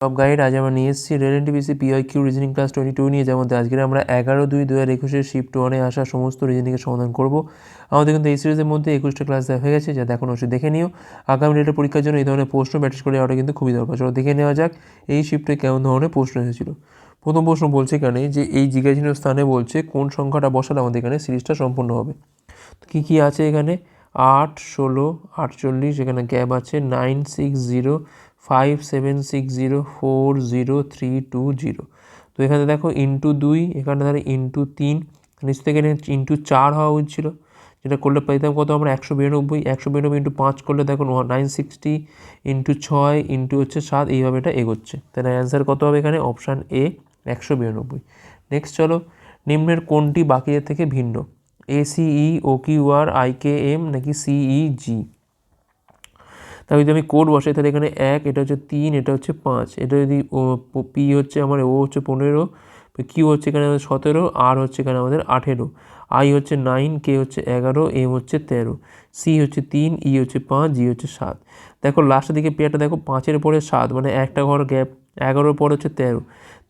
সব গাইড আজ আমরা নিয়ে এসেছি rail NTPC P I Q reasoning class twenty two নিয়ে যেমন আজকে আমরা এগারো দুই দু হাজার একুশের শিফট ওয়ানে আসা সমস্ত রিজনিংয়ের সমাধান করব। আমাদের কিন্তু এই সিরিজের মধ্যে একুশটা ক্লাস দেওয়া হয়ে গেছে যাতে এখন অবশ্যই দেখে নিও। আগামী ডেটের পরীক্ষার জন্য এই ধরনের প্রশ্ন প্র্যাকটিস করে যাওয়াটা কিন্তু খুবই দরকার। চলো দেখে নেওয়া যাক এই শিফটে কেমন ধরনের প্রশ্ন এসেছিল প্রথম প্রশ্ন বলছে এখানে যে এই জিজ্ঞাসীন স্থানে বলছে কোন সংখ্যাটা বসালে আমাদের এখানে সিরিজটা সম্পূর্ণ হবে। তো কী কী আছে এখানে? আট, ষোলো, আটচল্লিশ, এখানে গ্যাপ আছে nine six zero five seven six zero four zero three two zero তো এখানে দেখো ইন্টু দুই, এখানে ধরো ইন্টু তিন, নিচ থেকে ইন্টু চার হওয়া উচিত যেটা করলে পাইতাম কত আমরা? একশো বিরানব্বই একশো বিরানব্বই ইন্টু পাঁচ করলে দেখো নাইন সিক্সটি ইন্টু ছয় ইন্টু হচ্ছে সাত, এইভাবে এটা এগোচ্ছে। তাহলে অ্যান্সার কত হবে এখানে? অপশান এ একশো বিরানব্বই। নেক্সট চলো, নিম্নের কোনটি বাকিদের থেকে ভিন্ন? A C E O Q R I K M নাকি সিই জি তাহলে যদি আমি কোড বসাই, তাহলে এখানে এক, এটা হচ্ছে তিন, এটা হচ্ছে পাঁচ। এটা যদি পি হচ্ছে আমার ও হচ্ছে পনেরো কিউ হচ্ছে এখানে আমাদের সতেরো আর হচ্ছে এখানে আমাদের আঠেরো। আই হচ্ছে নাইন কে হচ্ছে এগারো এম হচ্ছে তেরো। সি হচ্ছে তিন ই হচ্ছে পাঁচ জি হচ্ছে সাত। দেখো লাস্টের দিকে পেয়ারটা দেখো, পাঁচের পরে সাত মানে একটা ঘর গ্যাপ এগারোর পর হচ্ছে তেরো,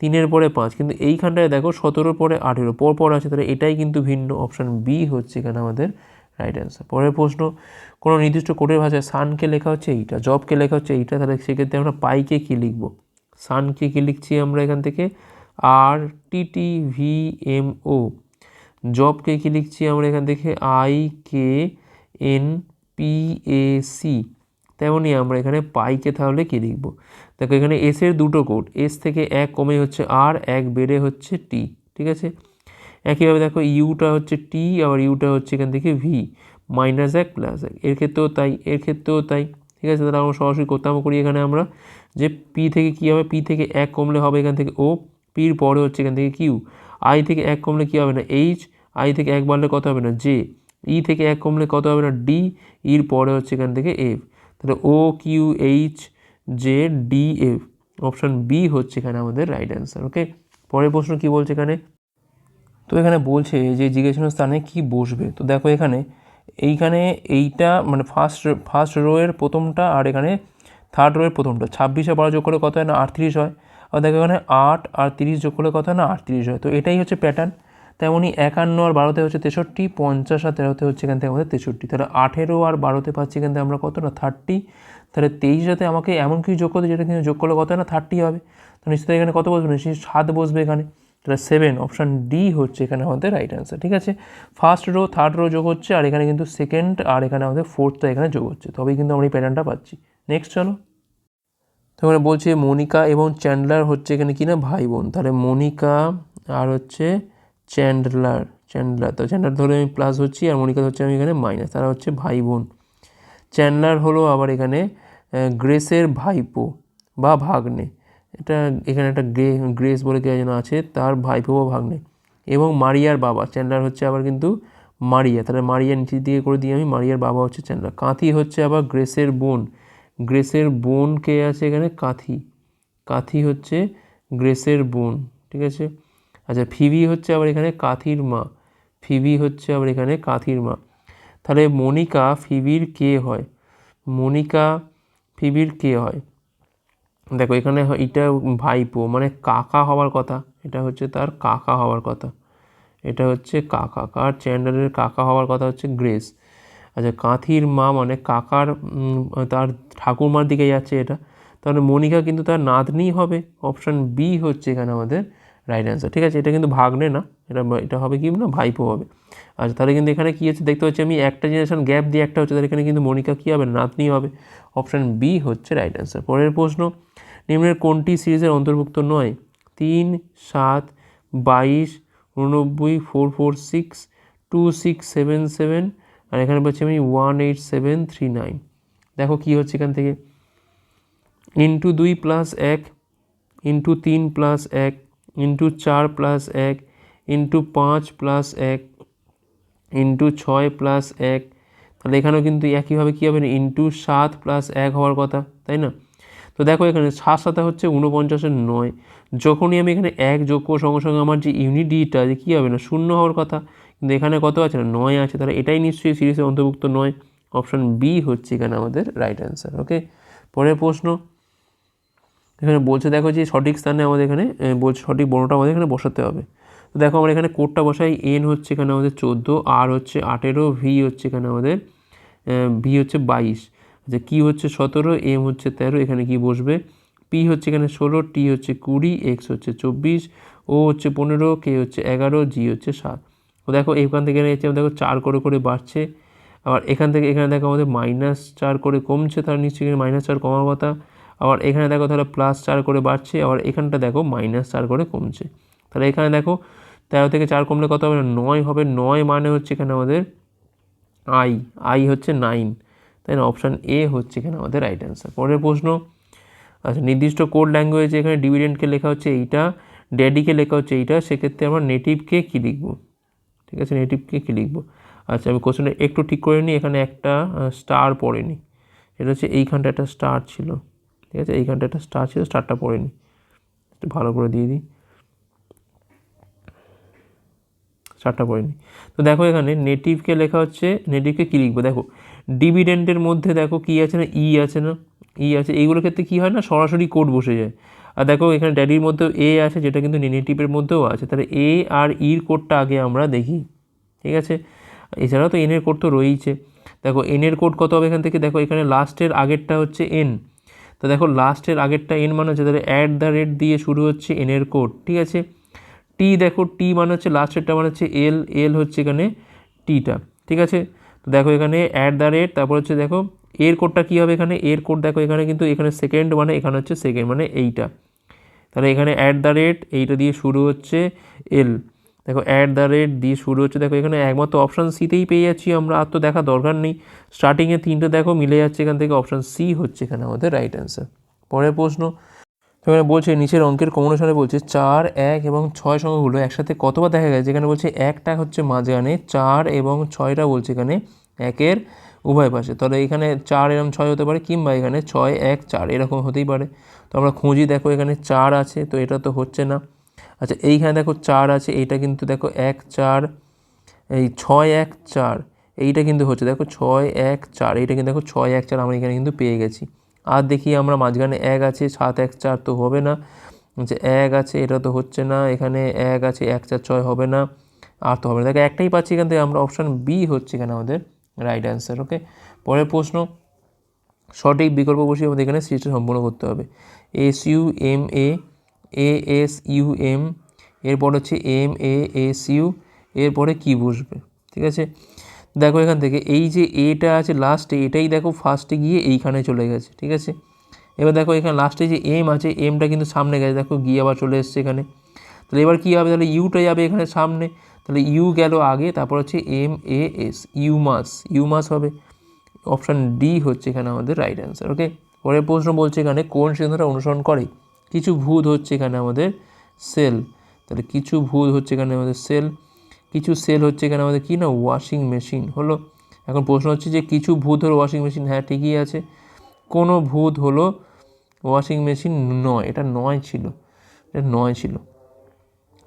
তিনের পরে পাঁচ। কিন্তু এইখানটায় দেখো, সতেরোর পরে আঠেরো পর পর আছে, তাহলে এটাই কিন্তু ভিন্ন। অপশান বি হচ্ছে এখানে আমাদের রাইট অ্যান্সার পরের প্রশ্ন, কোনো নির্দিষ্ট কোডের ভাষায় সানকে লেখা হচ্ছে এইটা, জবকে লেখা হচ্ছে এইটা, তাহলে সেক্ষেত্রে আমরা পাইকে কী লিখব? সানকে কী লিখছি আমরা এখান থেকে? আর টি ভি এম ও জবকে কী লিখছি আমরা এখান থেকে? I K N P A C তেমনই আমরা এখানে পাইকে তাহলে কী লিখব? দেখো এখানে এসের দুটো কোড এস থেকে এক কমে হচ্ছে আর এক বেড়ে হচ্ছে টি ঠিক আছে? একইভাবে দেখো ইউটা হচ্ছে টি আবার ইউটা হচ্ছে এখান থেকে ভি মাইনাস এক প্লাস এক। এর ক্ষেত্রেও তাই, এর ক্ষেত্রেও তাই, ঠিক আছে? তাহলে আমরা সরাসরি করতাম করি এখানে আমরা যে পি থেকে কী হবে? পি থেকে এক কমলে হবে এখান থেকে ও পির পরে হচ্ছে এখান থেকে কিউ আই থেকে এক কমলে কী হবে না? এইচ আই থেকে এক বাড়লে কত হবে না? জে ই থেকে এক কমলে কত হবে না? ডি ইর পরে হচ্ছে এখান থেকে এফ তাহলে O Q H J D F option B হচ্ছে এখানে আমাদের রাইট অ্যান্সার ওকে পরের প্রশ্ন কী বলছে এখানে? তো এখানে বলছে যে জিজ্ঞাসা স্থানে কি বসবে? তো দেখো এখানে, এইখানে এইটা মানে ফার্স্ট ফার্স্ট রোয়ের প্রথমটা আর এখানে থার্ড রোয়ের প্রথমটা। ছাব্বিশে বারো যোগ করলে কত হয় না? আটত্রিশ হয়। আর দেখো এখানে আট আর তিরিশ যোগ করলে কত হয় না? আটত্রিশ হয়। তো এটাই হচ্ছে প্যাটার্ন তেমনই একান্ন আর বারোতে হচ্ছে তেষট্টি, পঞ্চাশ আর তেরোতে হচ্ছে এখান থেকে আমাদের তেষট্টি। তাহলে আঠেরো আর বারোতে পাচ্ছি এখান থেকে আমরা কত না? থার্টি তাহলে তেইশটাতে আমাকে এমন কিছু যোগ করতে যেটা কিন্তু যোগ করলে কত হয় না? থার্টি হবে। তো নিশ্চয়ই এখানে কত বসবে? নিশ্চয়ই সাত বসবে এখানে। তাহলে সেভেন অপশান ডি হচ্ছে এখানে আমাদের রাইট অ্যান্সার ঠিক আছে? ফার্স্ট রো থার্ড রো যোগ হচ্ছে, আর এখানে কিন্তু সেকেন্ড আর এখানে আমাদের ফোর্থটা এখানে যোগ হচ্ছে, তবেই কিন্তু আমরা এই প্যাটার্নটা পাচ্ছি। নেক্সট চলো। তো এখানে বলছে মনিকা এবং চ্যান্ডলার হচ্ছে এখানে কি না? ভাই বোন। তাহলে মনিকা আর হচ্ছে চ্যান্ডলার চ্যান্ডলার। তো চ্যান্ডলার ধরে আমি প্লাস হচ্ছি আর মনিকা হচ্ছে আমি এখানে মাইনাস তারা হচ্ছে ভাই বোন। চ্যান্ডলার হলো আবার এখানে গ্রেসের ভাইপো বা ভাগ্নে। এটা এখানে একটা গ্রে, গ্রেস বলে কেউ যেন আছে, তার ভাইপো বা ভাগ্নে। এবং মারিয়ার বাবা, চ্যান্ডলার হচ্ছে আবার কিন্তু মারিয়া। তাহলে মারিয়া নিচের দিকে করে দিই আমি, মারিয়ার বাবা হচ্ছে চ্যান্ডলার। কাঁথি হচ্ছে আবার গ্রেসের বোন। গ্রেসের বোন কে আছে এখানে? কাঁথি। কাঁথি হচ্ছে গ্রেসের বোন, ঠিক আছে? আচ্ছা ফিবি হচ্ছে আবার এখানে কাঁথির মা। ফিবি হচ্ছে আবার এখানে কাঁথির মা। তাহলে মনিকা ফিবির কে হয়? মনিকা ফিবির কে হয়? দেখো, এখানে এটা ভাইপো মানে কাকা হওয়ার কথা। এটা হচ্ছে তার কাকা হওয়ার কথা। এটা হচ্ছে কাকা। কার চ্যান্ডারের কাকা হওয়ার কথা হচ্ছে গ্রেস। আচ্ছা কাঁথির মা মানে কাকার তার ঠাকুরমার দিকে যাচ্ছে এটা। তাহলে মনিকা কিন্তু তার নাতনি হবে। অপশান বি হচ্ছে এখানে আমাদের রাইট অ্যান্সার ঠিক আছে? এটা কিন্তু ভাগ্নে না, এটা এটা হবে কি না? ভাইপো হবে। আচ্ছা তাহলে কিন্তু এখানে কী হচ্ছে? দেখতে পাচ্ছি আমি একটা জেনারেশন গ্যাপ দিয়ে একটা হচ্ছে, তাহলে এখানে কিন্তু মনিকা কী হবে? নাতনি হবে। অপশান বি হচ্ছে রাইট অ্যান্সার পরের প্রশ্ন, নিম্নের কোনটি সিরিজের অন্তর্ভুক্ত নয়? তিন, সাত, বাইশ, উননব্বই four four six two six seven seven আর এখানে পাচ্ছি আমি one eight seven three nine দেখো কী হচ্ছে এখান থেকে। ইন্টু দুই প্লাস এক ইন্টু তিন প্লাস এক ইন্টু চার প্লাস এক, ইন্টু পাঁচ প্লাস এক, ইন্টু ছয় প্লাস এক। তাহলে এখানেও কিন্তু একইভাবে কী হবে না? ইন্টু সাত প্লাস এক হওয়ার কথা, তাই না? তো দেখো এখানে সাত সাথে হচ্ছে উনপঞ্চাশের নয়। যখনই আমি এখানে এক যোগ করব, সঙ্গে সঙ্গে আমার যে ইউনিটিটা যে কী হবে না? শূন্য হওয়ার কথা। কিন্তু এখানে কত আছে না? নয় আছে। তাহলে এটাই নিশ্চয়ই সিরিজের অন্তর্ভুক্ত নয়। অপশান বি হচ্ছে এখানে আমাদের রাইট অ্যান্সার ওকে পরের প্রশ্ন এখানে বলছে, দেখো যে সঠিক স্থানে আমাদের এখানে বলছে সঠিক বর্ণটা আমাদের এখানে বসাতে হবে। তো দেখো আমরা এখানে কোডটা বসাই এন হচ্ছে এখানে আমাদের চোদ্দ আর হচ্ছে আঠেরো ভি হচ্ছে এখানে আমাদের ভি হচ্ছে বাইশ। যে কি হচ্ছে সতেরো এম হচ্ছে তেরো, এখানে কি বসবে? পি হচ্ছে এখানে ষোলো টি হচ্ছে কুড়ি এক্স হচ্ছে চব্বিশ ও হচ্ছে পনেরো কে হচ্ছে এগারো জি হচ্ছে সাত। তো দেখো এখান থেকে এখানে দেখো চার করে করে বাড়ছে। আবার এখান থেকে এখানে দেখো আমাদের মাইনাস চার করে কমছে, তার নিশ্চয়ই এখানে মাইনাস চার কমার কথা। আবার এখানে দেখো তাহলে প্লাস চার করে বাড়ছে, আবার এখানটা দেখো মাইনাস চার করে কমছে। তাহলে এখানে দেখো তেরো থেকে চার কমলে কত হবে? নয় হবে। নয় মানে হচ্ছে এখানে আমাদের আই আই হচ্ছে নাইন তাই না? অপশান এ হচ্ছে এখানে আমাদের রাইট অ্যান্সার পরের প্রশ্ন আচ্ছা নির্দিষ্ট কোড ল্যাঙ্গুয়েজে এখানে ডিভিডেন্টকে লেখা হচ্ছে এইটা ড্যাডিকে লেখা হচ্ছে এইটা, সেক্ষেত্রে আমরা নেটিভকে কী লিখব? ঠিক আছে নেটিভকে কী লিখব? আচ্ছা আমি কোশ্চেনটা একটু ঠিক করে নিই, এখানে একটা স্টার পড়েনি। এটা হচ্ছে এইখানটা একটা স্টার ছিল। ঠিক আছে? এইখানটা একটা স্টার ছিল স্টারটা পড়ে পড়েনি একটু ভালো করে দিয়ে দিই। স্টারটা পড়ে পড়েনি তো দেখো এখানে নেটিভকে লেখা হচ্ছে নেটিভকে কী লিখব? দেখো ডিভিডেন্ডের মধ্যে দেখো কী আছে না ই আছে না ই আছে, এইগুলোর ক্ষেত্রে কী হয় না, সরাসরি কোড বসে যায়। আর দেখো এখানে ড্যাডির মধ্যেও এ আছে, যেটা কিন্তু নেটিভের মধ্যেও আছে। তাহলে এ আর ইর কোডটা আগে আমরা দেখি, ঠিক আছে? এছাড়াও তো এনের কোড তো রয়েইছে। দেখো এনের কোড কত হবে এখান থেকে? দেখো এখানে লাস্টের আগেরটা হচ্ছে এন তো দেখো লাস্টের আগেরটা এন মানে হচ্ছে তাহলে অ্যাট দ্য রেট দিয়ে শুরু হচ্ছে এনের কোড ঠিক আছে? টি দেখো টি মানে হচ্ছে লাস্টেরটা মানে হচ্ছে এল এল হচ্ছে এখানে টিটা ঠিক আছে? তো দেখো এখানে অ্যাট দ্য রেট তারপর হচ্ছে দেখো এর কোডটা কী হবে এখানে? এর কোড দেখো এখানে কিন্তু এখানে সেকেন্ড মানে এখানে হচ্ছে সেকেন্ড মানে এইটা। তাহলে এখানে অ্যাট দ্য রেট এইটা দিয়ে শুরু হচ্ছে এল দেখো অ্যাট দ্য রেট দিয়ে শুরু হচ্ছে। দেখো, এখানে একমাত্র অপশান সিতেই পেয়ে যাচ্ছি আমরা, আর তো দেখা দরকার নেই। স্টার্টিংয়ে তিনটে দেখো, মিলে যাচ্ছে এখান থেকে অপশান সি হচ্ছে এখানে আমাদের রাইট অ্যান্সার পরের প্রশ্ন এখানে বলছে, নিচের অঙ্কের কম্বিনেশনে বলছে চার, এক এবং ছয় সংখ্যাগুলো একসাথে কতবার দেখা গেছে? যেখানে বলছে একটা হচ্ছে মাঝখানে, চার এবং ছয়টা বলছে এখানে একের উভয় পাশে। তাহলে এখানে চার এরকম ছয় হতে পারে, কিংবা এখানে ছয়, এক, চার, এরকম হতেই পারে। তো আমরা খুঁজি, দেখো, এখানে চার আছে, তো এটা তো হচ্ছে না। আচ্ছা এইখানে দেখো চার আছে, এইটা কিন্তু দেখো এক, চার, এই ছয়, এক, চার, এইটা কিন্তু হচ্ছে, দেখো ছয়, এক, চার, এইটা কিন্তু দেখো ছয়, এক, চার আমরা এখানে কিন্তু পেয়ে গেছি। আর দেখি আমরা মাঝখানে এক আছে, সাত, এক, চার তো হবে না। যে এক আছে, এটা তো হচ্ছে না, এখানে এক আছে, এক, চার, ছয় হবে না, আর তো হবে না। দেখো, একটাই পাচ্ছি এখান থেকে, আমরা অপশান বি হচ্ছে এখানে আমাদের রাইট অ্যান্সার ওকে পরের প্রশ্ন, সঠিক বিকল্প বসিয়ে আমাদের এখানে সিরিজটা সম্পূর্ণ করতে হবে। S U M A A S U M এরপর হচ্ছে এম এ এস ইউ এরপরে কী বসবে, ঠিক আছে? দেখো এখান থেকে, এই যে এটা আছে লাস্টে এটাই দেখো ফার্স্টে গিয়ে এইখানে চলে গেছে, ঠিক আছে? এবার দেখো এখানে লাস্টে যে এম আছে এমটা কিন্তু সামনে গেছে, দেখো গিয়ে আবার চলে এসছে এখানে। তাহলে এবার কী হবে? তাহলে ইউটা যাবে এখানে সামনে। তাহলে ইউ গেল আগে, তারপর হচ্ছে এম এ এস ইউমাস ইউমাস হবে। অপশান ডি হচ্ছে এখানে আমাদের রাইট অ্যান্সার ওকে পরের প্রশ্ন বলছে এখানে কোন সিদ্ধান্তটা অনুসরণ করে? কিছু ভূত হচ্ছে এখানে আমাদের সেল। তাহলে কিছু ভূত হচ্ছে এখানে আমাদের সেল। কিছু সেল হচ্ছে এখানে আমাদের কি না? Washing machine. হলো, এখন প্রশ্ন হচ্ছে যে কিছু ভূত হলো ওয়াশিং মেশিন? হ্যাঁ ঠিকই আছে। কোনো ভূত হলো ওয়াশিং মেশিন নয়। এটা নয় ছিল। এটা নয় ছিল।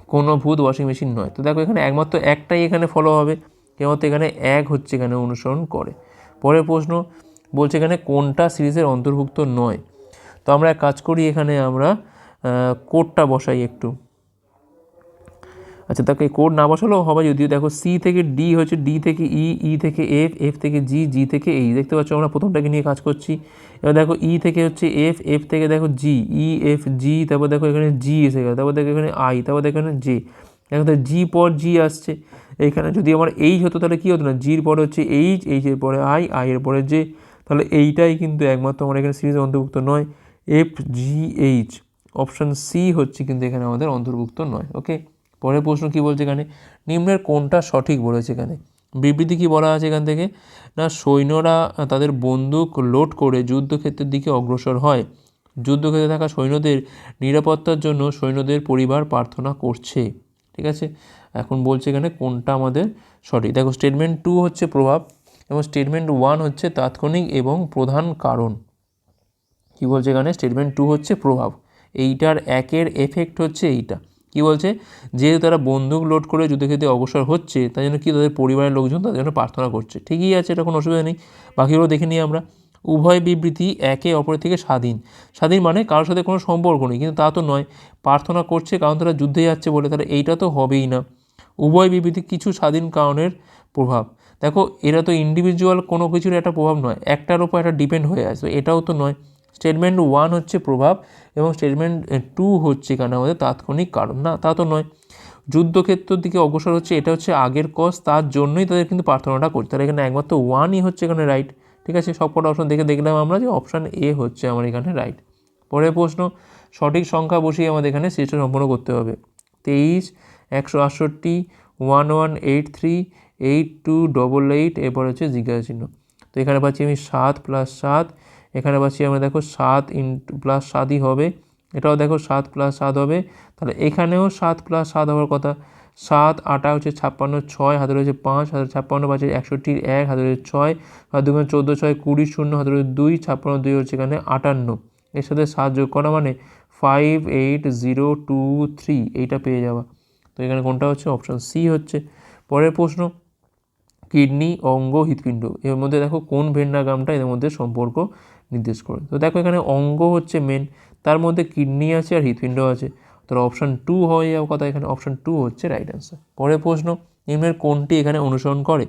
কোনো ভূত ওয়াশিং মেশিন নয়। তো দেখো, এখানে একমাত্র একটাই এখানে ফলো হবে। কেবলমাত্র এখানে এক হচ্ছে এখানে অনুসরণ করে। পরের প্রশ্ন বলছে এখানে কোনটা সিরিজের অন্তর্ভুক্ত নয়? তো আমরা এক কাজ করি, এখানে আমরা কোডটা বসাই একটু। আচ্ছা এই কোড না বসালেও হবে, যদিও দেখো সি থেকে ডি হচ্ছে ডি থেকে ই ই থেকে এফ এফ থেকে জি জি থেকে এই দেখতে পাচ্ছ আমরা প্রথমটাকে নিয়ে কাজ করছি। এবার দেখো ই থেকে হচ্ছে এফ এফ থেকে দেখো জি ই এফ জি তারপর দেখো এখানে জি এসে গেল, তারপর দেখো এখানে আই তারপর দেখো এখানে জে দেখো তো জি পর জি আসছে। এইখানে যদি আমার এইচ হতো, তাহলে কী হতো না? জির পরে হচ্ছে এইচ এইচের পরে আই আই এর পরে জে তাহলে এইটাই কিন্তু একমাত্র আমার এখানে সিরিজের অন্তর্ভুক্ত নয়। F G H option C হচ্ছে কিন্তু এখানে আমাদের অন্তর্ভুক্ত নয় ওকে পরের প্রশ্ন কী বলছে এখানে? নিম্নের কোনটা সঠিক বলেছে এখানে? বিবৃতি কী বলা আছে এখান থেকে? না, সৈন্যরা তাদের বন্দুক লোড করে যুদ্ধক্ষেত্রের দিকে অগ্রসর হয়। যুদ্ধক্ষেত্রে থাকা সৈন্যদের নিরাপত্তার জন্য সৈন্যদের পরিবার প্রার্থনা করছে, ঠিক আছে? এখন বলছে এখানে কোনটা আমাদের সঠিক? দেখো স্টেটমেন্ট টু হচ্ছে প্রভাব এবং স্টেটমেন্ট ওয়ান হচ্ছে তাৎক্ষণিক এবং প্রধান কারণ। কী বলছে এখানে? স্টেটমেন্ট টু হচ্ছে প্রভাব। এইটার একের এফেক্ট হচ্ছে এইটা। কি বলছে? যেহেতু তারা বন্দুক লোড করে যুদ্ধক্ষেত্রে অগ্রসর হচ্ছে তাই জন্য কি তাদের পরিবারের লোকজন তাদের জন্য প্রার্থনা করছে। ঠিকই আছে, এটা কোনো অসুবিধা নেই। বাকিগুলো দেখে নিই আমরা। উভয় বিবৃতি একে অপরের থেকে স্বাধীন। স্বাধীন মানে কারোর সাথে কোনো সম্পর্ক নেই, কিন্তু তা তো নয়। প্রার্থনা করছে কারণ তারা যুদ্ধে যাচ্ছে বলে তারা এইটা তো হবেই না। উভয় বিবৃতি কিছু স্বাধীন কারণের প্রভাব। দেখো, এরা তো ইন্ডিভিজুয়াল কোনো কিছুর একটা প্রভাব নয়, একটার ওপর একটা ডিপেন্ড হয়ে আছে, এটাও তো নয়। স্টেটমেন্ট ওয়ান হচ্ছে প্রভাব এবং স্টেটমেন্ট টু হচ্ছে এখানে আমাদের তাৎক্ষণিক কারণ? না, তা তো নয়। যুদ্ধক্ষেত্রের দিকে অগ্রসর হচ্ছে, এটা হচ্ছে আগের কজ তার জন্যই তাদের কিন্তু প্রার্থনাটা করছে। তাহলে এখানে একমাত্র ওয়ানই হচ্ছে এখানে রাইট ঠিক আছে? সব কটা অপশন দেখে দেখলাম আমরা যে অপশান এ হচ্ছে আমার এখানে রাইট পরের প্রশ্ন, সঠিক সংখ্যা বসিয়ে আমাদের এখানে সৃষ্টি সম্পন্ন করতে হবে। তেইশ, একশো আটষট্টি one one eight three eight two double eight এরপর হচ্ছে জিজ্ঞাসা চিহ্ন তো এখানে পাচ্ছি আমি সাত প্লাস সাত এখানে পাচ্ছি আমরা দেখো সাত ইন্টু প্লাস সাতই হবে। এটাও দেখো সাত প্লাস সাত হবে। তাহলে এখানেও সাত প্লাস সাত হওয়ার কথা। সাত আটা হচ্ছে ছাপ্পান্ন, ছয়, হাতে রয়েছে পাঁচ, হাতে ছাপ্পান্ন, পাঁচে একষট্টির এক, হাতে রয়েছে ছয় হাত দুগুণ চোদ্দ, ছয়, কুড়ি, শূন্য, হাতে রয়েছে দুই, ছাপ্পান্ন, দুই হচ্ছে এখানে আটান্ন। এর সাথে সাত যোগ করা মানে five eight zero two three এইটা পেয়ে যাওয়া। তো এখানে কোনটা হচ্ছে? অপশান সি হচ্ছে। পরের প্রশ্ন, কিডনি, অঙ্গ, হৃৎপিণ্ড। এর মধ্যে দেখো কোন ভেন্ডাগ্রামটা এদের মধ্যে সম্পর্ক নির্দেশ করে। তো দেখো এখানে অঙ্গ হচ্ছে মেন তার মধ্যে কিডনি আছে আর হৃৎপিণ্ড আছে। তো অপশান টু হয় যাওয়ার কথা, এখানে অপশান টু হচ্ছে রাইট অ্যান্সার পরের প্রশ্ন, নিম্নের কোনটি এখানে অনুসরণ করে?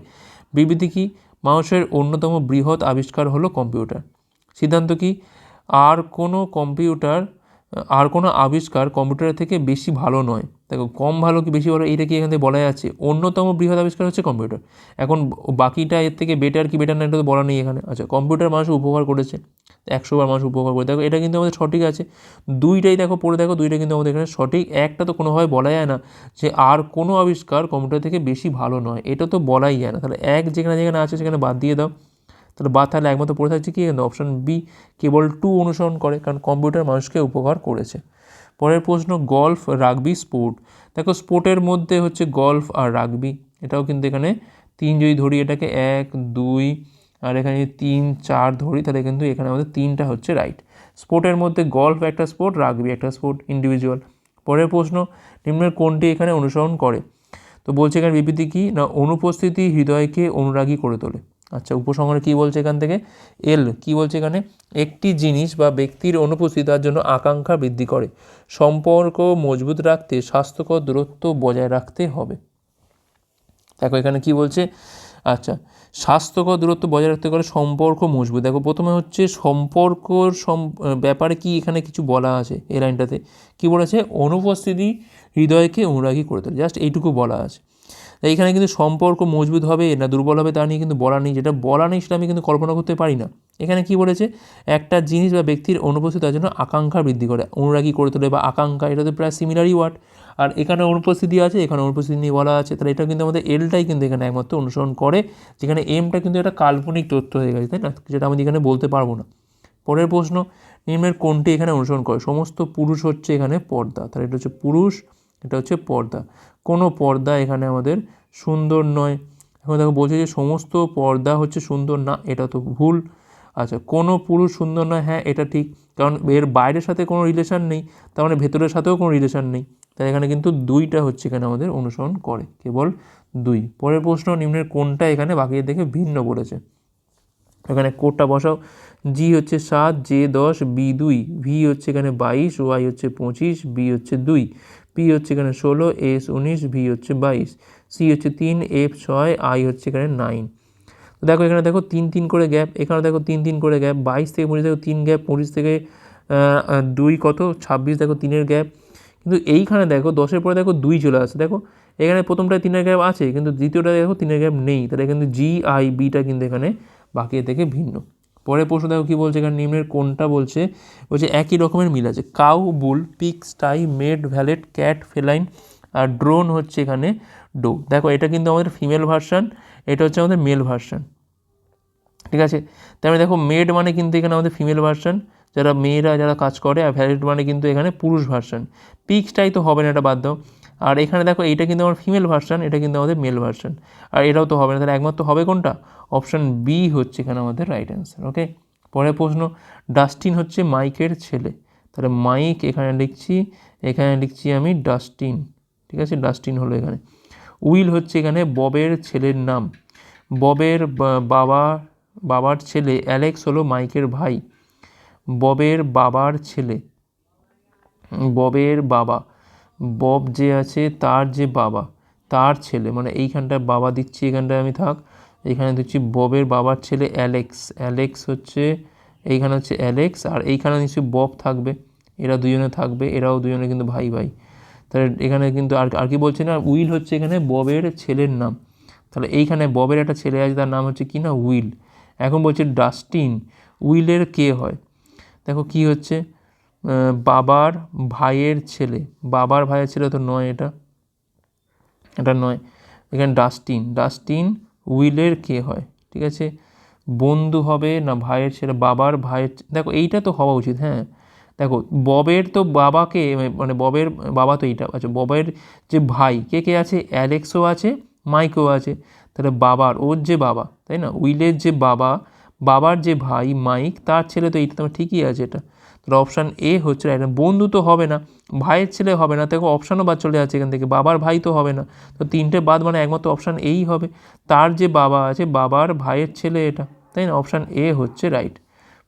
বিবৃতি কি? মানুষের অন্যতম বৃহৎ আবিষ্কার হলো কম্পিউটার। সিদ্ধান্ত কি? আর কোনো কম্পিউটার আর কোনো আবিষ্কার কম্পিউটারের থেকে বেশি ভালো নয়। দেখো, কম ভালো কি বেশি ভালো এইটা কি এখান থেকে বলা যাচ্ছে অন্যতম বৃহৎ আবিষ্কার হচ্ছে কম্পিউটার। এখন বাকিটা এর থেকে বেটার কি বেটার না এটা তো বলা নেই এখানে। আচ্ছা কম্পিউটার মানুষ উপকার করেছে। একশোবার মানুষ উপকার করে। দেখো, এটা কিন্তু আমাদের সঠিক আছে। দুইটাই দেখো, পড়ে দেখো, দুইটা কিন্তু আমাদের এখানে সঠিক। একটা তো কোনোভাবে বলা যায় না যে আর কোনো আবিষ্কার কম্পিউটার থেকে বেশি ভালো নয়। এটা তো বলাই যায় না। তাহলে এক যেখানে যেখানে আছে সেখানে বাদ দিয়ে দাও। তাহলে বা তাহলে একমাত্র পড়ে থাকছে কি? অপশান বি কেবল টু অনুসরণ করে, কারণ কম্পিউটার মানুষকে উপকার করেছে। পরের প্রশ্ন গল্ফ রাগবি স্পোর্ট দেখো স্পোর্টের মধ্যে হচ্ছে গল্ফ আর রাগবি এটাও কিন্তু এখানে তিন যদি ধরি, এটাকে এক, দুই, আর এখানে যদি তিন, চার ধরি, তাহলে কিন্তু এখানে আমাদের তিনটা হচ্ছে রাইট স্পোর্টের মধ্যে গল্ফ একটা স্পোর্ট রাগবি একটা স্পোর্ট ইন্ডিভিজুয়াল পরের প্রশ্ন, নিম্নের কোনটি এখানে অনুসরণ করে? তো বলছে এখানে বিবৃতি কী? না, অনুপস্থিতি হৃদয়কে অনুরাগী করে তোলে। আচ্ছা উপসংহারে কী বলছে এখান থেকে? এল, কি বলছে এখানে? একটি জিনিস বা ব্যক্তির অনুপস্থিতি তার জন্য আকাঙ্ক্ষা বৃদ্ধি করে। সম্পর্ক মজবুত রাখতে, স্বাস্থ্যকর দূরত্ব বজায় রাখতে হবে। দেখো এখানে কি বলছে? আচ্ছা স্বাস্থ্যকর দূরত্ব বজায় রাখতে গেলে সম্পর্ক মজবুত। দেখো, প্রথমে হচ্ছে সম্পর্কর ব্যাপারে কি এখানে কিছু বলা আছে এই লাইনটাতে? কী বলেছে? অনুপস্থিতি হৃদয়কে অনুরাগী করে তোলে। জাস্ট এইটুকু বলা আছে। এখানে কিন্তু সম্পর্ক মজবুত হবে না দুর্বল হবে তা নিয়ে কিন্তু বলা নেই। যেটা বলা নেই সেটা আমি কিন্তু কল্পনা করতে পারি না। এখানে কি বলেছে? একটা জিনিস বা ব্যক্তির অনুপস্থিত তার জন্য আকাঙ্ক্ষা বৃদ্ধি করে। অনুরাগী করে তোলে বা আকাঙ্ক্ষা, এটা তো প্রায় সিমিলারই ওয়ার্ড আর এখানে অনুপস্থিতি আছে, এখানে অনুপস্থিতি নিয়ে বলা আছে। তাহলে এটা কিন্তু আমাদের এলটাই কিন্তু এখানে একমাত্র অনুসরণ করে, যেখানে এমটা কিন্তু একটা কাল্পনিক তথ্য হয়ে গেছে, তাই না? যেটা আমি এখানে বলতে পারব না। পরের প্রশ্ন, নিম্নের কোনটি এখানে অনুসরণ করে? সমস্ত পুরুষ হচ্ছে এখানে পর্দা। তাহলে এটা হচ্ছে পুরুষ এটা হচ্ছে পর্দা। কোনো পর্দা এখানে আমাদের সুন্দর নয়। এখন দেখো বলছে যে সমস্ত পর্দা হচ্ছে সুন্দর না, এটা তো ভুল। আচ্ছা কোনো পুরুষ সুন্দর নয় হ্যাঁ এটা ঠিক। কারণ এর বাইরের সাথে কোনো রিলেশান নেই, তার মানে ভেতরের সাথেও কোনো রিলেশান নেই। তাই এখানে কিন্তু দুইটা হচ্ছে এখানে আমাদের অনুসরণ করে, কেবল দুই। পরের প্রশ্ন, নিম্নের কোনটা এখানে বাকি দেখে ভিন্ন বলেছে। এখানে কোডটা বসাও। জি হচ্ছে সাত জে দশ বি দুই। ভি হচ্ছে এখানে বাইশ ওয়াই হচ্ছে পঁচিশ বি হচ্ছে দুই। পি হচ্ছে এখানে ষোলো, এস উনিশ, ভি হচ্ছে বাইশ, সি হচ্ছে তিন, এফ ছয়, আই হচ্ছে এখানে নাইন। দেখো এখানে দেখো তিন তিন করে গ্যাপ, এখানে দেখো তিন তিন করে গ্যাপ, বাইশ থেকে পঁচিশ দেখো তিন গ্যাপ, পঁচিশ থেকে দুই কত, ছাব্বিশ দেখো তিনের গ্যাপ। কিন্তু এইখানে দেখো দশের পরে দেখো দুই চলে আসছে দেখো এখানে প্রথমটায় তিনের গ্যাপ আছে, কিন্তু দ্বিতীয়টা দেখো তিনের গ্যাপ নেই। তাহলে কিন্তু জি, আই, বিটা কিন্তু এখানে বাকি থেকে ভিন্ন। পরের প্রশ্ন দেখো কী বলছে এখানে, নিম্নের কোনটা বলছে? বলছে একই রকমের মিল আছে। Cow, bull, pig, sty, maid, valet, cat, feline আর ড্রোন হচ্ছে এখানে ডো। দেখো এটা কিন্তু আমাদের ফিমেল ভার্সান, এটা হচ্ছে আমাদের মেল ভার্সান। ঠিক আছে? তার মানে দেখো মেড মানে কিন্তু এখানে আমাদের ফিমেল ভার্সান, যারা মেয়েরা যারা কাজ করে, আর ভ্যালিড মানে কিন্তু এখানে পুরুষ ভার্সান। পিক্সটাই তো হবে না, এটা বাদ দাও। আর এখানে দেখো, এইটা কিন্তু আমার ফিমেল ভার্সান এটা কিন্তু আমাদের মেল ভার্সান আর এটাও তো হবে না, তাহলে একমাত্র হবে কোনটা? অপশান বি হচ্ছে এখানে আমাদের রাইট অ্যান্সার ওকে পরের প্রশ্ন ডাস্টিন হচ্ছে মাইকের ছেলে। তাহলে মাইক এখানে লিখছি এখানে লিখছি আমি ডাস্টিন ঠিক আছে? ডাস্টিন হলো এখানে। উইল হচ্ছে এখানে ববের ছেলের নাম। ববের বাবা, বাবার ছেলে অ্যালেক্স হলো মাইকের ভাই। ববের বাবার ছেলে। ববের বাবা। বব যে আছে, তার যে বাবা, তার ছেলে মানে এইখানটায় বাবা দিচ্ছি, এখানটায় আমি থাক, এইখানে দিচ্ছি ববের বাবার ছেলে অ্যালেক্স। অ্যালেক্স হচ্ছে, এইখানে হচ্ছে অ্যালেক্স, আর এইখানে নিশ্চয়ই বব থাকবে, এরা দুজনে থাকবে, এরাও দুজনে কিন্তু ভাই ভাই। তাহলে এখানে কিন্তু আর আর কি বলছে না, উইল হচ্ছে এখানে ববের ছেলের নাম। তাহলে এইখানে ববের একটা ছেলে আছে, তার নাম হচ্ছে কি না, উইল। এখন বলছে ডাস্টিন, উইলের কে হয়? দেখো কি হচ্ছে বাবার ভাইয়ের ছেলে। বাবার ভাইয়ের ছেলে তো নয় এটা। এটা নয়। এখানে ডাস্টিন। ডাস্টিন উইলের কে হয়? ঠিক আছে? বন্ধু হবে না ভাইয়ের ছেলে? বাবার ভাইয়ের দেখো, এইটা তো হওয়া উচিত হ্যাঁ? দেখো, ববের তো বাবাকে মানে ববের বাবা তো এইটা। আচ্ছা ববের যে ভাই, কে কে আছে? অ্যালেক্সও আছে, মাইকও আছে। তাহলে বাবার, ওর যে বাবা, তাই না? উইলের যে বাবা, বাবার যে ভাই, মাইক, তার ছেলে তো এইটা, তোমার ঠিকই আছে এটা। তাহলে অপশান এ হচ্ছে right. বন্ধু তো হবে না, ভাইয়ের ছেলে হবে না, দেখো অপশানও বাদ চলে যাচ্ছে এখান থেকে, বাবার ভাই তো হবে না। তো তিনটে বাদ মানে একমাত্র অপশান এই হবে। তার যে বাবা আছে, বাবার ভাইয়ের ছেলে এটা, তাই না? অপশান এ হচ্ছে রাইট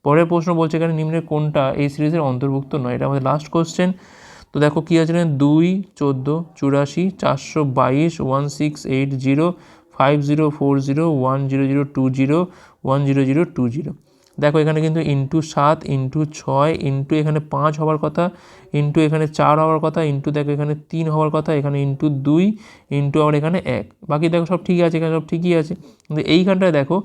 পরের প্রশ্ন বলছে এখানে নিম্নের কোনটা? এই সিরিজের অন্তর্ভুক্ত নয়, এটা আমাদের লাস্ট কোশ্চেন তো দেখো কী আছে দুই, চোদ্দ, চুরাশি, চারশো বাইশ one six eight zero five zero four zero one zero zero two zero one zero zero two zero দেখো এখানে কিন্তু ইন্টু সাত ইন্টু ছয় ইন্টু এখানে পাঁচ হওয়ার কথা ইন্টু এখানে চার হওয়ার কথা ইন্টু দেখো এখানে তিন হওয়ার কথা, এখানে ইন্টু দুই ইন্টু আবার এখানে এক। বাকি দেখো সব ঠিকই আছে, এখানে সব ঠিকই আছে। কিন্তু এইখানটায় দেখো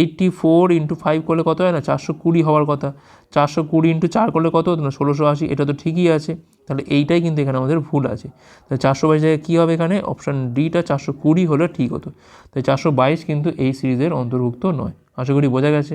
এইটটি ফোর ইন্টু ফাইভ করলে কত হয় না? চারশো কুড়ি হওয়ার কথা। চারশো কুড়ি ইন্টু চার করলে কত হতো না? ষোলোশো আশি, এটা তো ঠিকই আছে। তাহলে এইটাই কিন্তু এখানে আমাদের ভুল আছে। তাহলে চারশো বাইশ জায়গায় কী হবে এখানে? অপশান ডিটা চারশো কুড়ি হলে ঠিক হতো। তাই চারশো বাইশ কিন্তু এই সিরিজের অন্তর্ভুক্ত নয়। আশা করি বোঝা গেছে।